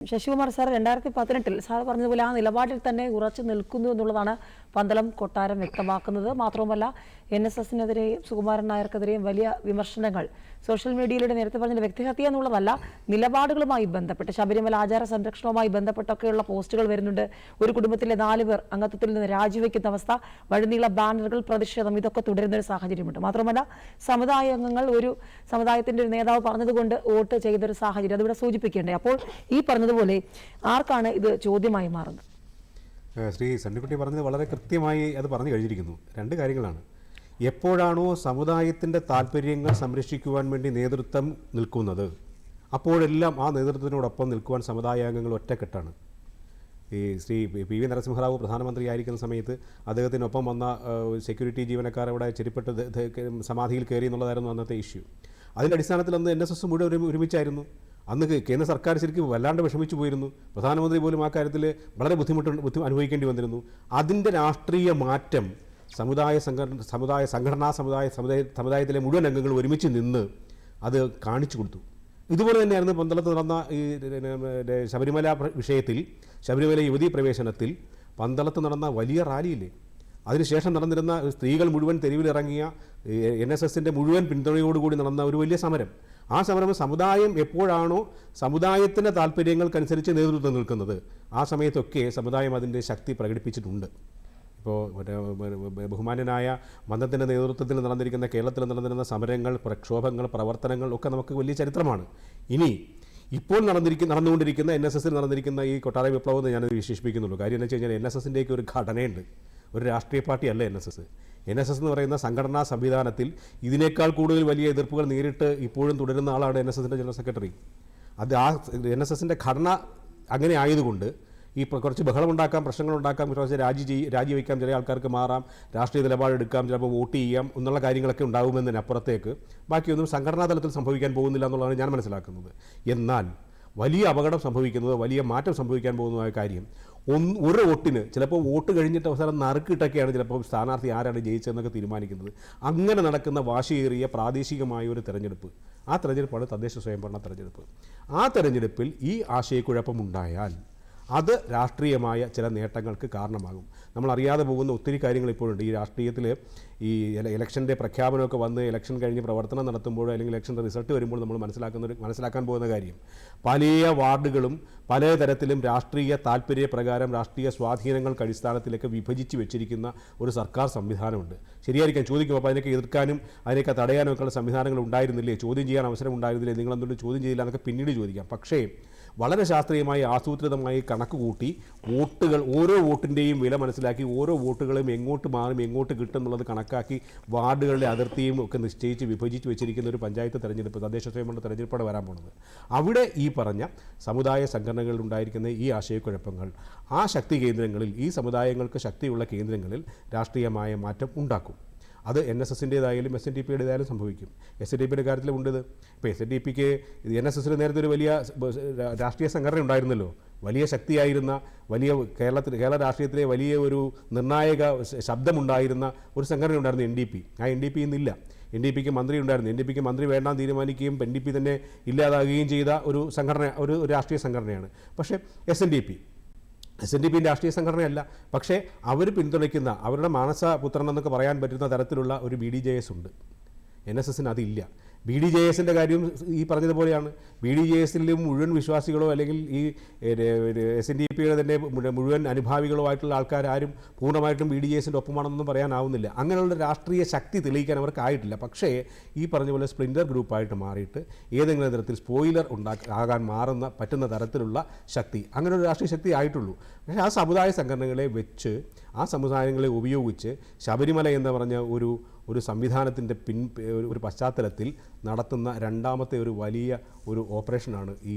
Sasikumar sir രണ്ടായിരത്തി പതിനെട്ടിൽ sir പറഞ്ഞതുപോലെ ആ നിലപാടിൽ തന്നെ ഉറച്ചു നിൽക്കുന്നു എന്നുള്ളതാണ് പന്തളം കൊട്ടാരം വ്യക്തമാക്കുന്നത്. മാത്രവുമല്ല എൻ എസ് എസിനെതിരെയും സുകുമാരൻ നായർക്കെതിരെയും വലിയ വിമർശനങ്ങൾ. സോഷ്യൽ മീഡിയയിലൂടെ നേരത്തെ പറഞ്ഞ വ്യക്തിഹത്യ എന്നുള്ളതല്ല നിലപാടുകളുമായി ബന്ധപ്പെട്ട് ശബരിമല ആചാര സംരക്ഷണവുമായി ബന്ധപ്പെട്ടൊക്കെയുള്ള പോസ്റ്റുകൾ വരുന്നുണ്ട്. ഒരു കുടുംബത്തിലെ നാല് പേർ അംഗത്വത്തിൽ നിന്ന് രാജിവെക്കുന്ന അവസ്ഥ വഴിനീള ബാനറുകൾ പ്രതിഷേധം ഇതൊക്കെ തുടരുന്ന ഒരു സാഹചര്യമുണ്ട്. മാത്രമല്ല സമുദായ അംഗങ്ങൾ ഒരു സമുദായത്തിന്റെ ഒരു നേതാവ് പറഞ്ഞതുകൊണ്ട് വോട്ട് ചെയ്തൊരു സാഹചര്യം അതിവിടെ സൂചിപ്പിക്കേണ്ടേ. അപ്പോൾ ഈ പറഞ്ഞതുപോലെ ആർക്കാണ് ഇത് ചോദ്യമായി മാറുന്നത്? ശ്രീ സണ്ണിക്കുട്ടി പറഞ്ഞത് വളരെ കൃത്യമായി അത് പറഞ്ഞു കഴിഞ്ഞിരിക്കുന്നു. രണ്ട് കാര്യങ്ങളാണ്. എപ്പോഴാണോ സമുദായത്തിന്റെ താല്പര്യങ്ങൾ സംരക്ഷിക്കുവാൻ വേണ്ടി നേതൃത്വം നിൽക്കുന്നത് അപ്പോഴെല്ലാം ആ നേതൃത്വത്തിനോടൊപ്പം നിൽക്കുവാൻ സമുദായാംഗങ്ങൾ ഒറ്റക്കെട്ടാണ്. ഈ ശ്രീ പി വി നരസിംഹറാവു പ്രധാനമന്ത്രിയായിരിക്കുന്ന സമയത്ത് അദ്ദേഹത്തിനൊപ്പം വന്ന സെക്യൂരിറ്റി ജീവനക്കാർ അവിടെ ചെരിപ്പെട്ട് സമാധിയിൽ കയറി എന്നുള്ളതായിരുന്നു അന്നത്തെ ഇഷ്യൂ അതിന്റെ അടിസ്ഥാനത്തിൽ അന്ന് എൻ എസ് എസ് മുഴുവൻ ഒരുമിച്ചായിരുന്നു. അന്ന് കേന്ദ്ര സർക്കാർ ശരിക്കും വല്ലാണ്ട് വിഷമിച്ചു പോയിരുന്നു. പ്രധാനമന്ത്രി പോലും ആ കാര്യത്തിൽ വളരെ ബുദ്ധിമുട്ട് ബുദ്ധി അനുഭവിക്കേണ്ടി വന്നിരുന്നു. അതിന്റെ രാഷ്ട്രീയ മാറ്റം സമുദായ സംഘടന സമുദായ സംഘടനാ സമുദായ സമുദായ സമുദായത്തിലെ മുഴുവൻ അംഗങ്ങൾ ഒരുമിച്ച് നിന്ന് അത് കാണിച്ചു കൊടുത്തു. ഇതുപോലെ തന്നെയായിരുന്നു പന്തളത്ത് നടന്ന ഈ ശബരിമല വിഷയത്തിൽ ശബരിമല യുവതീ പ്രവേശനത്തിൽ പന്തളത്ത് നടന്ന വലിയ റാലിയില്ലേ? അതിനുശേഷം നടന്നിരുന്ന സ്ത്രീകൾ മുഴുവൻ തെരുവിലിറങ്ങിയ എൻ എസ് എസിന്റെ മുഴുവൻ പിന്തുണയോടുകൂടി നടന്ന ഒരു വലിയ സമരം. ആ സമരം സമുദായം എപ്പോഴാണോ സമുദായത്തിന്റെ താല്പര്യങ്ങൾക്കനുസരിച്ച് നേതൃത്വം നിൽക്കുന്നത് ആ സമയത്തൊക്കെ സമുദായം അതിന്റെ ശക്തി പ്രകടിപ്പിച്ചിട്ടുണ്ട്. ഇപ്പോൾ മറ്റേ ബ- ബഹുമാന്യനായ മന്ദത്തിന്റെ നേതൃത്വത്തിൽ നടന്നിരിക്കുന്ന കേരളത്തിൽ നടന്നിരുന്ന സമരങ്ങൾ പ്രക്ഷോഭങ്ങൾ പ്രവർത്തനങ്ങൾ ഒക്കെ നമുക്ക് വലിയ ചരിത്രമാണ്. ഇനി ഇപ്പോൾ നടന്നിരിക്കുന്ന നടന്നുകൊണ്ടിരിക്കുന്ന എൻ എസ് എസിൽ നടന്നിരിക്കുന്ന ഈ കൊട്ടാര വിപ്ലവം എന്ന് ഞാനത് വിശേഷിപ്പിക്കുന്നുള്ളൂ. കാര്യം എന്ന് വെച്ച് കഴിഞ്ഞാൽ എൻ എസ് എസിന്റെയൊക്കെ ഒരു ഘടനയുണ്ട്. ഒരു രാഷ്ട്രീയ പാർട്ടിയല്ല N S S. N S S എന്ന് പറയുന്ന സംഘടനാ സംവിധാനത്തിൽ ഇതിനേക്കാൾ കൂടുതൽ വലിയ എതിർപ്പുകൾ നേരിട്ട് ഇപ്പോഴും തുടരുന്ന ആളാണ് എൻ എസ് എസിന്റെ ജനറൽ സെക്രട്ടറി. അത് ആ എൻ എസ് എസിന്റെ ഘടന അങ്ങനെ ആയതുകൊണ്ട് ഈ കുറച്ച് ബഹളമുണ്ടാക്കാം പ്രശ്നങ്ങളുണ്ടാക്കാം കുറച്ച് രാജി ചെയ് രാജിവെക്കാം ചില ആൾക്കാർക്ക് മാറാം രാഷ്ട്രീയ നിലപാടെടുക്കാം ചിലപ്പോൾ വോട്ട് ചെയ്യാം എന്നുള്ള കാര്യങ്ങളൊക്കെ ഉണ്ടാകുമെന്നതിനപ്പുറത്തേക്ക് ബാക്കിയൊന്നും സംഘടനാ തലത്തിൽ സംഭവിക്കാൻ പോകുന്നില്ല എന്നുള്ളതാണ് ഞാൻ മനസ്സിലാക്കുന്നത്. എന്നാൽ വലിയ അപകടം സംഭവിക്കുന്നത് വലിയ മാറ്റം സംഭവിക്കാൻ പോകുന്നതായ കാര്യം ഒന്ന് ഒരു വോട്ടിന് ചിലപ്പോൾ വോട്ട് കഴിഞ്ഞിട്ട് അവസാനം നറുക്കിട്ടൊക്കെയാണ് ചിലപ്പോൾ സ്ഥാനാർത്ഥി ആരാണ് ജയിച്ചതെന്നൊക്കെ തീരുമാനിക്കുന്നത്. അങ്ങനെ നടക്കുന്ന വാശിയേറിയ പ്രാദേശികമായ ഒരു തെരഞ്ഞെടുപ്പ്. ആ തെരഞ്ഞെടുപ്പാണ് തദ്ദേശ സ്വയംഭരണ തെരഞ്ഞെടുപ്പ്. ആ തെരഞ്ഞെടുപ്പിൽ ഈ ആശയക്കുഴപ്പമുണ്ടായാൽ അത് രാഷ്ട്രീയമായ ചില നേട്ടങ്ങൾക്ക് കാരണമാകും. നമ്മൾ അറിയാതെ പോകുന്ന ഒത്തിരി കാര്യങ്ങൾ ഇപ്പോഴുണ്ട്. ഈ രാഷ്ട്രീയത്തിൽ ഈ ഇല- ഇലക്ഷന്റെ പ്രഖ്യാപനമൊക്കെ വന്ന് ഇലക്ഷൻ കഴിഞ്ഞ് പ്രവർത്തനം നടത്തുമ്പോൾ അല്ലെങ്കിൽ ഇലക്ഷന്റെ റിസൾട്ട് വരുമ്പോൾ നമ്മൾ മനസ്സിലാക്കുന്ന ഒരു മനസ്സിലാക്കാൻ പോകുന്ന കാര്യം. പല വാർഡുകളും പല തരത്തിലും രാഷ്ട്രീയ താല്പര്യപ്രകാരം രാഷ്ട്രീയ സ്വാധീനങ്ങൾക്ക് അടിസ്ഥാനത്തിലൊക്കെ വിഭജിച്ച് വെച്ചിരിക്കുന്ന ഒരു സർക്കാർ സംവിധാനമുണ്ട്. ശരിയായിരിക്കാം. ചോദിക്കും. അപ്പോൾ അതിനൊക്കെ എതിർക്കാനും അതിനൊക്കെ തടയാനും ഒക്കെയുള്ള സംവിധാനങ്ങൾ ഉണ്ടായിരുന്നില്ലേ? ചോദ്യം ചെയ്യാൻ അവസരം ഉണ്ടായിരുന്നില്ലേ? നിങ്ങളെന്തുകൊണ്ട് ചോദ്യം ചെയ്തില്ല എന്നൊക്കെ പിന്നീട് ചോദിക്കാം. പക്ഷേ വളരെ ശാസ്ത്രീയമായി ആസൂത്രിതമായി കണക്ക് കൂട്ടി വോട്ടുകൾ ഓരോ വോട്ടിന്റെയും വില മനസ്സിലാക്കി ഓരോ വോട്ടുകളും എങ്ങോട്ട് മാറും എങ്ങോട്ട് കിട്ടും എന്നുള്ളത് കണക്കാക്കി വാർഡുകളുടെ അതിർത്തിയും ഒക്കെ നിശ്ചയിച്ച് വിഭജിച്ച് വെച്ചിരിക്കുന്ന ഒരു പഞ്ചായത്ത് തെരഞ്ഞെടുപ്പ് തദ്ദേശ സ്വയംഭരണ തെരഞ്ഞെടുപ്പാണ് വരാൻ പോകുന്നത് അവിടെ ഈ പറഞ്ഞ സമുദായ സംഘടനകളിൽ ഉണ്ടായിരിക്കുന്ന ഈ ആശയക്കുഴപ്പങ്ങൾ ആ ശക്തി കേന്ദ്രങ്ങളിൽ ഈ സമുദായങ്ങൾക്ക് ശക്തിയുള്ള കേന്ദ്രങ്ങളിൽ രാഷ്ട്രീയമായ മാറ്റം ഉണ്ടാക്കും. അത് എൻ എസ് എസിന്റേതായാലും എസ് എൻ ഡി പിയുടേതായാലും സംഭവിക്കും. എസ് എൻ ഡി പിയുടെ കാര്യത്തിലും ഉണ്ട് ഇത്. ഇപ്പോൾ എസ് എൻ ഡി പിക്ക് എൻ എസ് എസിന് നേരത്തെ ഒരു വലിയ രാഷ്ട്രീയ സംഘടന ഉണ്ടായിരുന്നല്ലോ. വലിയ ശക്തിയായിരുന്ന വലിയ കേരളത്തിൽ കേരള രാഷ്ട്രീയത്തിലെ വലിയ ഒരു നിർണായക ശബ്ദമുണ്ടായിരുന്ന ഒരു സംഘടന ഉണ്ടായിരുന്നു എൻ ഡി പി. ആ എൻ ഡി പി ഇന്നില്ല എൻ ഡി പിക്ക് മന്ത്രി ഉണ്ടായിരുന്നു. എൻ ഡി പിക്ക് മന്ത്രി വേണ്ടാൻ തീരുമാനിക്കുകയും എൻ ഡി പി തന്നെ ഇല്ലാതാകുകയും ചെയ്ത ഒരു സംഘടന ഒരു രാഷ്ട്രീയ സംഘടനയാണ്. പക്ഷേ S N D P S N D P രാഷ്ട്രീയ സംഘടനയല്ല. പക്ഷേ അവർ പിന്തുണയ്ക്കുന്ന അവരുടെ മാനസപുത്രൻ എന്നൊക്കെ പറയാൻ പറ്റുന്ന തരത്തിലുള്ള ഒരു ബി ഡി ജെ എസ് ഉണ്ട്. എൻ എസ് എസിന് അതില്ല. ബി ഡി ജെ എസിന്റെ കാര്യം ഈ പറഞ്ഞതുപോലെയാണ്. ബി ഡി ജെ എസിലെ മുഴുവൻ വിശ്വാസികളോ അല്ലെങ്കിൽ ഈ എസ് എൻ ഡി പിയുടെ തന്നെ മുഴുവൻ അനുഭാവികളോ ആയിട്ടുള്ള ആൾക്കാർ ആരും പൂർണമായിട്ടും ബി ഡി ജെ എസിന്റെ ഒപ്പമാണെന്നൊന്നും പറയാനാവുന്നില്ല. അങ്ങനെയുള്ള രാഷ്ട്രീയ ശക്തി തെളിയിക്കാൻ അവർക്ക് ആയിട്ടില്ല പക്ഷേ ഈ പറഞ്ഞ പോലെ സ്പ്ലിൻഡർ ഗ്രൂപ്പായിട്ട് മാറിയിട്ട് ഏതെങ്കിലും തരത്തിൽ സ്പോയിലർ ഉണ്ടാക്കി ആകാൻ മാറുന്ന പറ്റുന്ന തരത്തിലുള്ള ശക്തി അങ്ങനെ ഒരു രാഷ്ട്രീയ ശക്തി ആയിട്ടുള്ളൂ. പക്ഷേ ആ സമുദായ സംഘടനകളെ വെച്ച് ആ സമുദായങ്ങളെ ഉപയോഗിച്ച് ശബരിമല എന്ന് പറഞ്ഞ ഒരു ഒരു സംവിധാനത്തിന്റെ പിൻ ഒരു- പശ്ചാത്തലത്തിൽ നടത്തുന്ന രണ്ടാമത്തെ ഒരു വലിയ ഒരു ഓപ്പറേഷനാണ് ഈ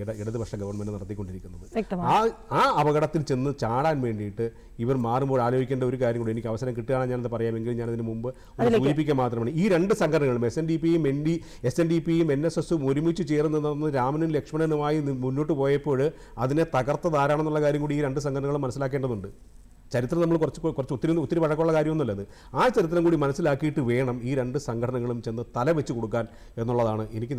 ഇട ഇടതുപക്ഷ ഗവൺമെന്റ് നടത്തിക്കൊണ്ടിരിക്കുന്നത്. ആ ആ അപകടത്തിൽ ചെന്ന് ചാടാൻ വേണ്ടിയിട്ട് ഇവർ മാറുമ്പോൾ ആലോചിക്കേണ്ട ഒരു കാര്യം കൂടി എനിക്ക് അവസരം കിട്ടുകയാണെങ്കിൽ ഞാനത് പറയാമെങ്കിൽ ഞാനതിന് മുമ്പ് സൂചിപ്പിക്കാൻ സൂചിപ്പിക്കുക മാത്രമാണ്. ഈ രണ്ട് സംഘടനകളും എസ് എൻ ഡി പിയും N D S N D പിയും എൻ എസ് എസും ഒരുമിച്ച് ചേർന്ന് നിന്ന് രാമനും ലക്ഷ്മണനുമായി മുന്നോട്ട് പോയപ്പോൾ അതിനെ തകർത്തതാരാണെന്നുള്ള കാര്യം കൂടി ഈ രണ്ട് സംഘടനകളും മനസ്സിലാക്കേണ്ടതുണ്ട്. ചരിത്രം നമ്മൾ കുറച്ച് കുറച്ച് ഒത്തിരി ഒത്തിരി വഴക്കമുള്ള കാര്യമൊന്നുമല്ല അത്. ആ ചരിത്രം കൂടി മനസ്സിലാക്കിയിട്ട് വേണം ഈ രണ്ട് സംഘടനകളും ചെന്ന് തല വെച്ച് കൊടുക്കാൻ എന്നുള്ളതാണ് എനിക്ക്